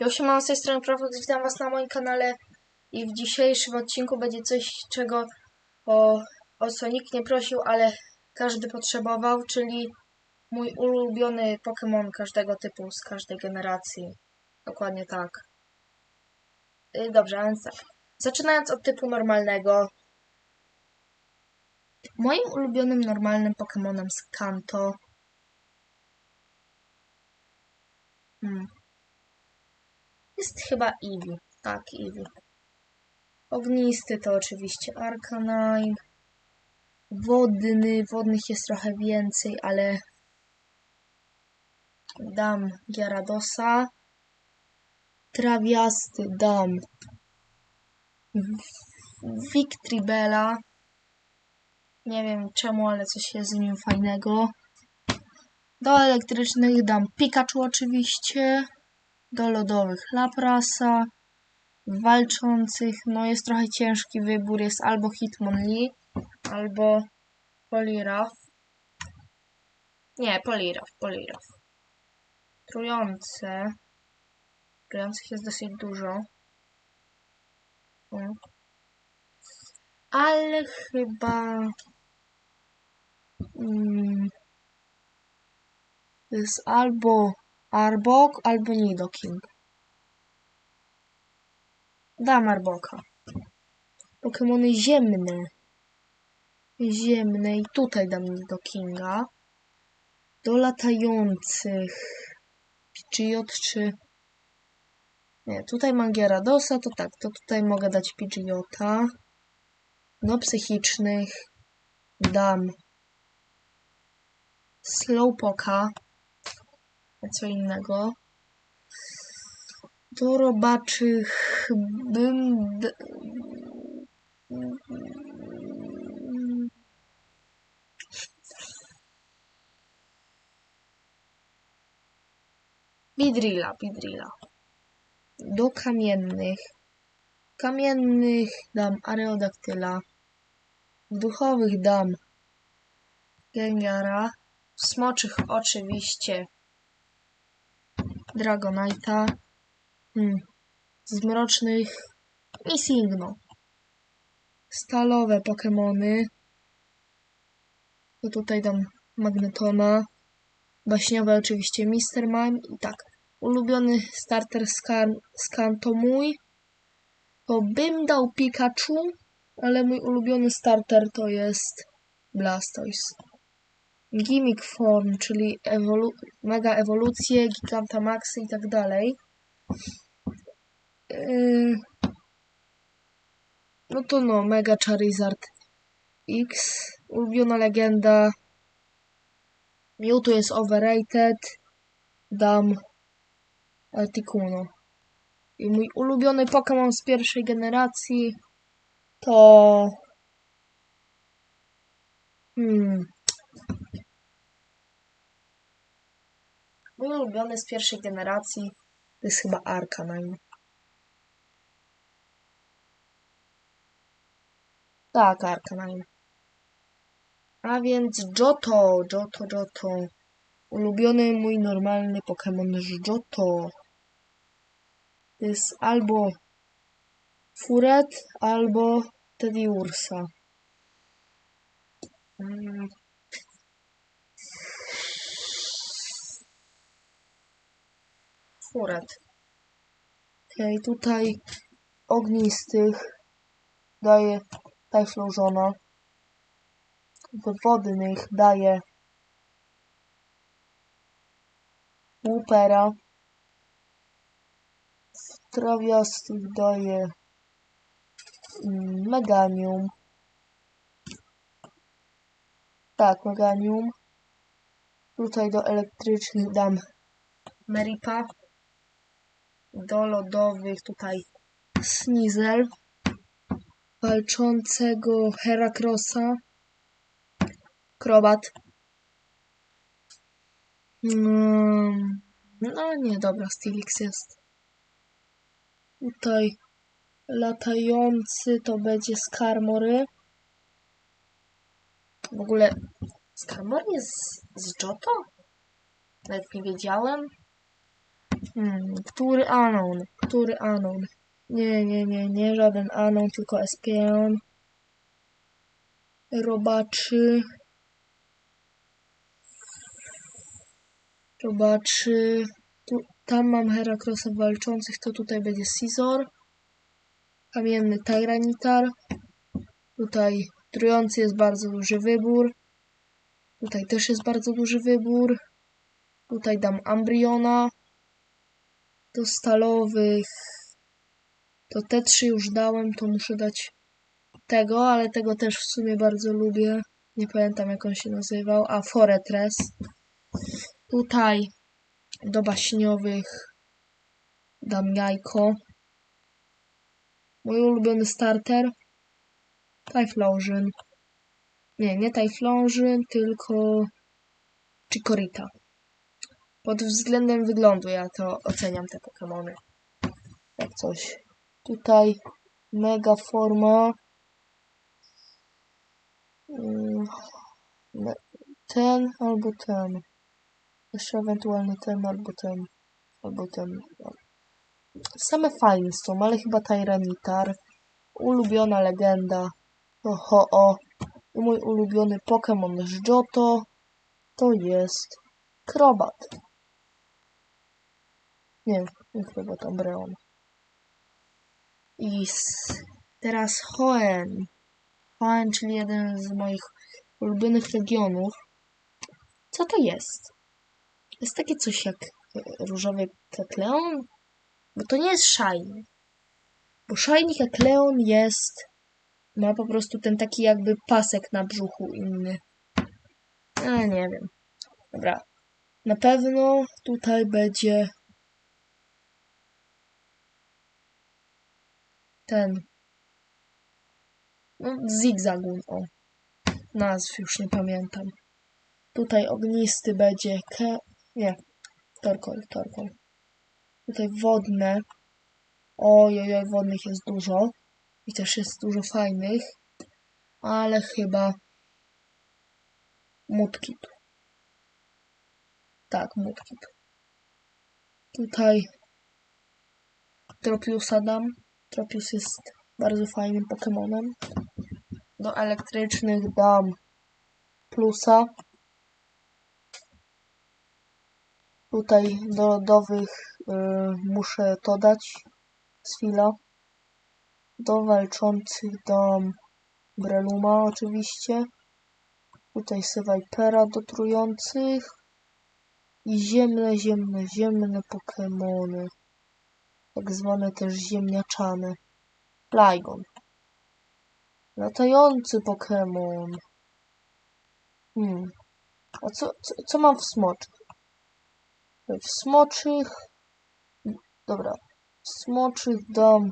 Ja się mam z tej strony Profot, witam was na moim kanale i w dzisiejszym odcinku będzie coś, czego o, o co nikt nie prosił, ale każdy potrzebował, czyli mój ulubiony Pokémon każdego typu, z każdej generacji. Dokładnie tak. Y, Dobrze, a więc tak. Zaczynając od typu normalnego. Moim ulubionym normalnym Pokémonem z Kanto. Hmm. Jest chyba Eevee. Tak, Eevee. Ognisty to oczywiście Arcanine. Wodny, wodnych jest trochę więcej, ale dam Gyaradosa. Trawiasty dam Victribella. Nie wiem czemu, ale coś jest z nim fajnego. Do elektrycznych dam Pikachu oczywiście. Do lodowych Laprasa. Walczących, no jest trochę ciężki wybór. Jest albo Hitmonlee, albo Poliwrath. Nie, Poliwrath, Poliwrath. Trujące. Trujących jest dosyć dużo. Ale chyba... Mm, to jest albo Arbok, albo Nidoking. Dam Arboka. Pokemony ziemne. Ziemne i tutaj dam Nidokinga. Do latających. Pidgeot czy... Nie, tutaj mam Gyaradosa, to tak, to tutaj mogę dać Pidgeota. Do psychicznych dam Slowpoka. Co innego. Do robaczych bym... Bidrilla, Bidrilla. Do kamiennych. Kamiennych dam Areodaktyla. Duchowych dam Gengara. Smoczych oczywiście Dragonite'a. Hmm. Z mrocznych Missingno. Stalowe Pokémony. To tutaj dam Magnetona. Baśniowe oczywiście Mr. Mime. I tak, ulubiony starter skan, skan to mój. To bym dał Pikachu, ale mój ulubiony starter to jest Blastoise. Gimmick Form, czyli ewolu mega ewolucje, Gigantamaxy i tak dalej. Yy... No to no, Mega Charizard X. Ulubiona legenda. Mewtwo jest overrated. Dam Articuno. I mój ulubiony Pokémon z pierwszej generacji to... Hmm. Mój ulubiony z pierwszej generacji to jest chyba Arcanine. Tak, Arcanine. A więc Johto, Johto, Johto. Ulubiony mój normalny Pokémon Johto. To jest albo Furet, albo Teddiursa. Mm. Furet. Okej, tutaj ognistych daje Typhlożona. W wodnych daje Łupera. W trawiastych daje mm, Meganium. Tak, Meganium. Tutaj do elektrycznych dam Meripa. Do lodowych tutaj Sneasel. Walczącego Heracrossa. Krobat. Mm, no nie, dobra, Stilix jest. Tutaj latający to będzie Skarmory. W ogóle Skarmory jest z Johto? Nawet nie wiedziałem. Hmm, który Anon? Który Anon? Nie, nie, nie, nie, żaden Anon, tylko Espion. Robaczy. Robaczy. Tu, tam mam Herakrosów walczących, to tutaj będzie Scizor. Kamienny Tyranitar. Tutaj trujący jest bardzo duży wybór. Tutaj też jest bardzo duży wybór. Tutaj dam Ambriona. Do stalowych. To te trzy już dałem, to muszę dać tego, ale tego też w sumie bardzo lubię. Nie pamiętam jak on się nazywał. A Foretres. Tutaj do baśniowych dam jajko. Mój ulubiony starter. Tyflosion. Nie, nie Tyflosion, tylko Chikorita. Pod względem wyglądu ja to oceniam te Pokémony. Jak coś. Tutaj mega forma. Mm, ten albo ten. Jeszcze ewentualnie ten albo ten. Albo ten. Same fajne są, ale chyba Tyranitar. Ulubiona legenda. Oho, o. I mój ulubiony Pokémon Johto to jest Krobat. Nie, nie Krobat, Umbreon. I teraz Hoenn. Hoenn, czyli jeden z moich ulubionych regionów. Co to jest? Jest takie coś jak e, różowy kakleon? Bo to nie jest shiny. Bo shiny kakleon jest... Ma po prostu ten taki jakby pasek na brzuchu inny. A nie wiem. Dobra. Na pewno tutaj będzie ten no, zigzagun, o. Nazw już nie pamiętam. Tutaj ognisty będzie. Nie. Torkol, torkol. Tutaj wodne. Ojoj, wodnych jest dużo. I też jest dużo fajnych. Ale chyba Mutkit. Tak, Mutkit. Tutaj Tropiusa dam. Tropius jest bardzo fajnym Pokémonem. Do elektrycznych dam plusa. Tutaj do lodowych y, muszę to dać z chwila. Do walczących dam Breluma oczywiście. Tutaj Sewajpera do trujących. I ziemne, ziemne, ziemne Pokémony. Tak zwane też ziemniaczane. Flygon. Latający Pokémon. Hmm. A co, co, co mam w smoczych? W smoczych... Dobra. W smoczych dam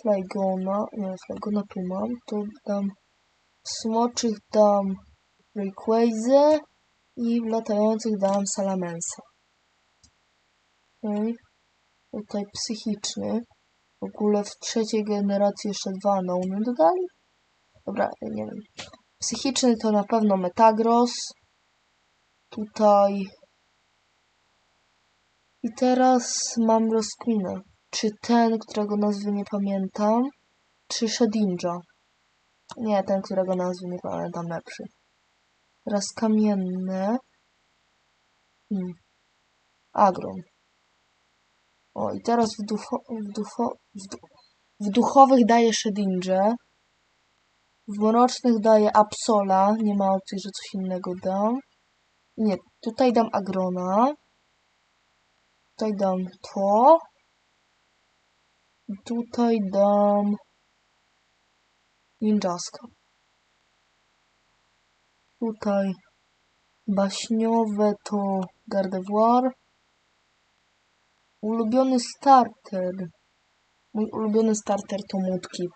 Flygona. Nie, Flygona tu mam. To dam... W smoczych dam Rayquaza i w latających dam Salamensa. Okay. Tutaj psychiczny. W ogóle w trzeciej generacji jeszcze dwa nouny dodali? Dobra, nie wiem. Psychiczny to na pewno Metagross. Tutaj... I teraz mam rozkminę. Czy ten, którego nazwy nie pamiętam, czy Shedinja? Nie, ten, którego nazwy nie pamiętam lepszy. Teraz kamienne. Hmm. Agron. O, i teraz w, ducho, w, ducho, w, w duchowych daje Shedinja. W mrocznych daje Absola. Nie ma opcji, że coś innego dam. Nie, tutaj dam Agrona. Tutaj dam to. Tutaj dam Ninjaska. Tutaj baśniowe to Gardevoir. Ulubiony starter. Mój ulubiony starter to Mudkip.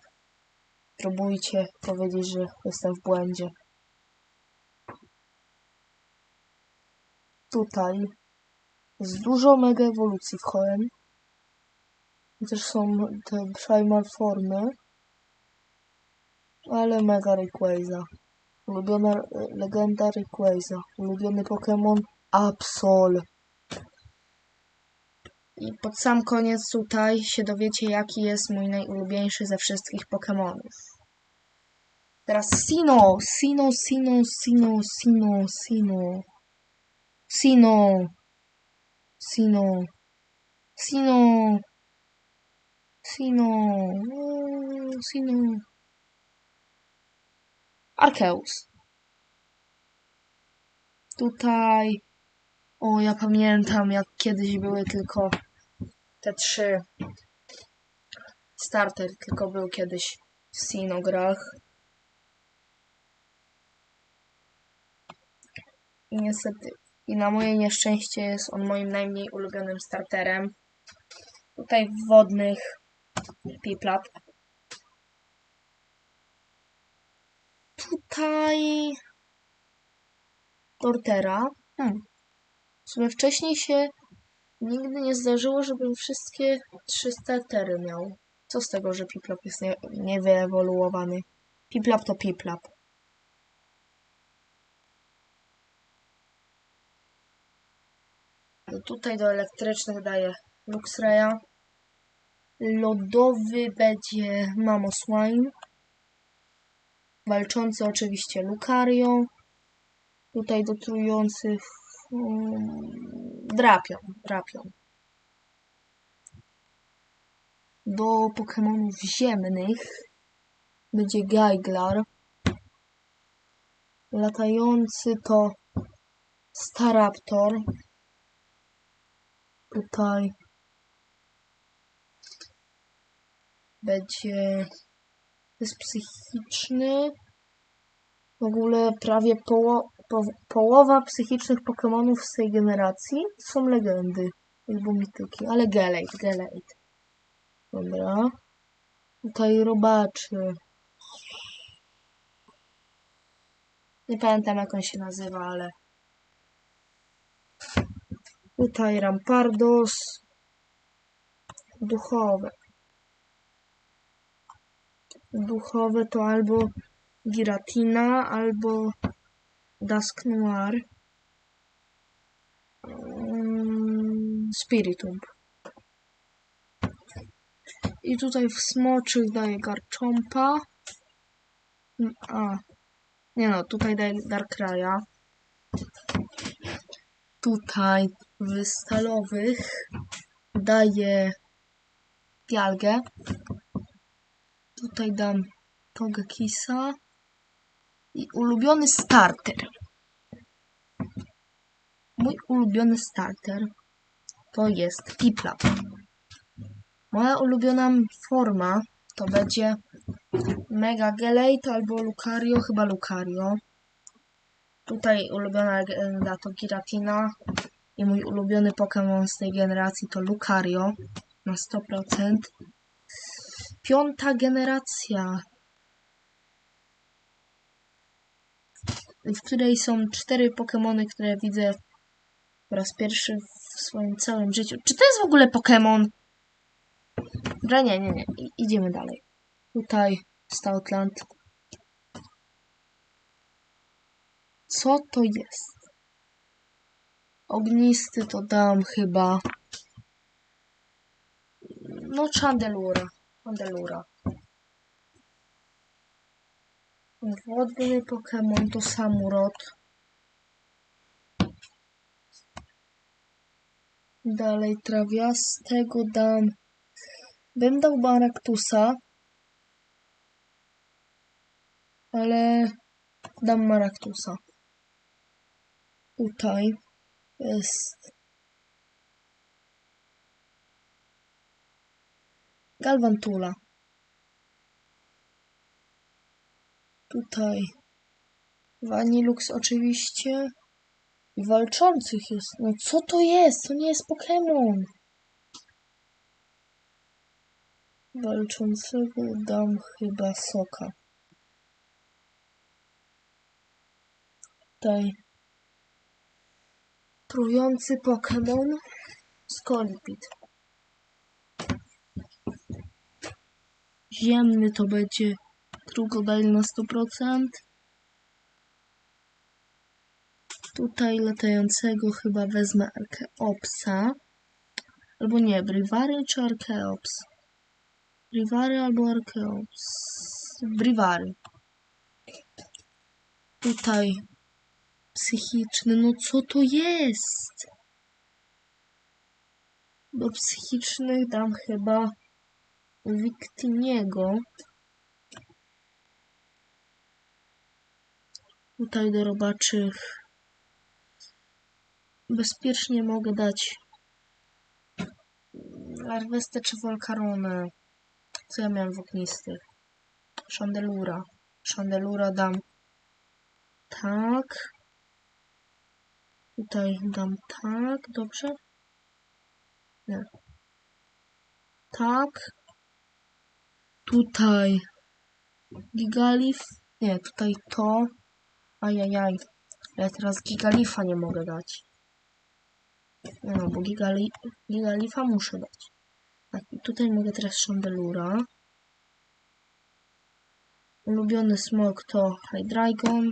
Próbujcie powiedzieć, że jestem w błędzie. Tutaj jest dużo mega ewolucji w Hoenn. Też są te primal formy. Ale mega Rayquaza. Ulubiona legenda Rayquaza. Ulubiony Pokémon Absol. I pod sam koniec tutaj się dowiecie, jaki jest mój najulubieńszy ze wszystkich Pokémonów. Teraz Sino, Sino, Sino, Sino, Sino, Sino. Sino. Sino. Sino. Sino. Sino. Arceus. Tutaj. O, ja pamiętam, jak kiedyś były tylko te trzy. Starter tylko był kiedyś w Sinograch. I niestety, i na moje nieszczęście jest on moim najmniej ulubionym starterem. Tutaj w wodnych Piplat. Tutaj Tortera. Hmm. W sumie wcześniej się nigdy nie zdarzyło, żebym wszystkie trzy startery miał. Co z tego, że Piplap jest nie, niewyewoluowany? Piplap to Piplap. No tutaj do elektrycznych daję Luxraya. Lodowy będzie Mamoswine. Walczący oczywiście Lucario. Tutaj do trujących um, Drapion. Drapion. Do Pokémonów ziemnych będzie Gaiglar. Latający to Staraptor. Tutaj będzie jest psychiczny. W ogóle prawie poło, po, połowa psychicznych Pokémonów z tej generacji są legendy albo mityki, ale Galate, Galate. Dobra. Tutaj robaczy. Nie pamiętam jak on się nazywa, ale Tutaj Rampardos. Duchowe. Duchowe to albo Giratina, albo Dusk Noir. Spiritumb. I tutaj w smoczych daje Garchompa. Mm, a. Nie no, tutaj daje Darkraya. Tutaj w stalowych daję Dialgę. Tutaj dam Togekisa i ulubiony starter. Mój ulubiony starter to jest Piplap. Moja ulubiona forma to będzie Mega Gelate albo Lucario, chyba Lucario. Tutaj ulubiona legenda to Giratina i mój ulubiony Pokémon z tej generacji to Lucario na 100%. Piąta generacja, w której są cztery Pokémony, które widzę po raz pierwszy w swoim całym życiu. Czy to jest w ogóle Pokémon? Dobra, nie, nie, nie. I, idziemy dalej. Tutaj Stoutland. Co to jest? Ognisty to dam chyba. No, Chandelura. Chandelura. Wodny Pokémon to Samurot. Dalej trawiastego dam. Bym dał Maraktusa. Ale dam Maraktusa. Tutaj jest Galvantula. Tutaj Vanilux oczywiście. I walczących jest. No co to jest? To nie jest Pokémon. Walczącego dam chyba soka. Tutaj trujący Pokémon Skolipit. Ziemny to będzie Krocodile na 100%. Tutaj latającego chyba wezmę Arkę Opsa. Albo nie, Brivary czy Archeops? Brivary albo Archeops. Brivary. Tutaj psychiczny, no co to jest? Do psychicznych dam chyba Wictiniego. Tutaj do robaczych bezpiecznie mogę dać Larwestę czy Volcaronę. Co ja miałem w ognistych? Chandelura. Chandelura dam tak. Tutaj dam tak, dobrze? Nie. Tak. Tutaj Gigalif. Nie, tutaj to. Ajajaj. Ja teraz Gigalifa nie mogę dać. No, bo Gigali, Gigalifa muszę dać. Tak, tutaj mogę teraz Chandelura. Ulubiony smok to Hydreigon.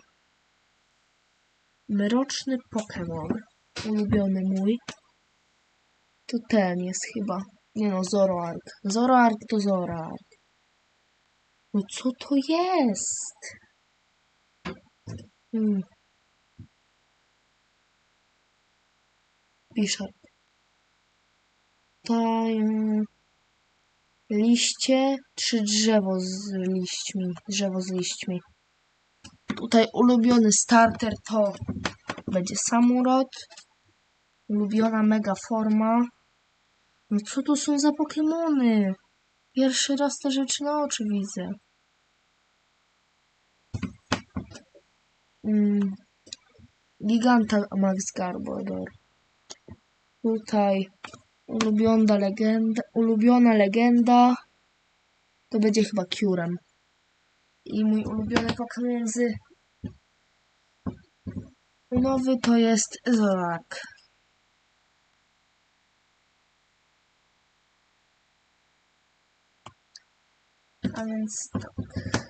Mroczny Pokémon. Ulubiony mój. To ten jest chyba. Nie no, Zoroark. Zoroark to Zoroark. No co to jest? Hmm. Tutaj mm, liście czy drzewo z liśćmi? Drzewo z liśćmi. Tutaj ulubiony starter to będzie Samurot. Ulubiona mega forma. No co to są za Pokemony? Pierwszy raz te rzeczy na oczy widzę. Mm. Giganta Max Garbodor. Tutaj ulubiona legenda, ulubiona legenda to będzie chyba Curem. I mój ulubiony Pokémon nowy to jest Zorak. A więc tak.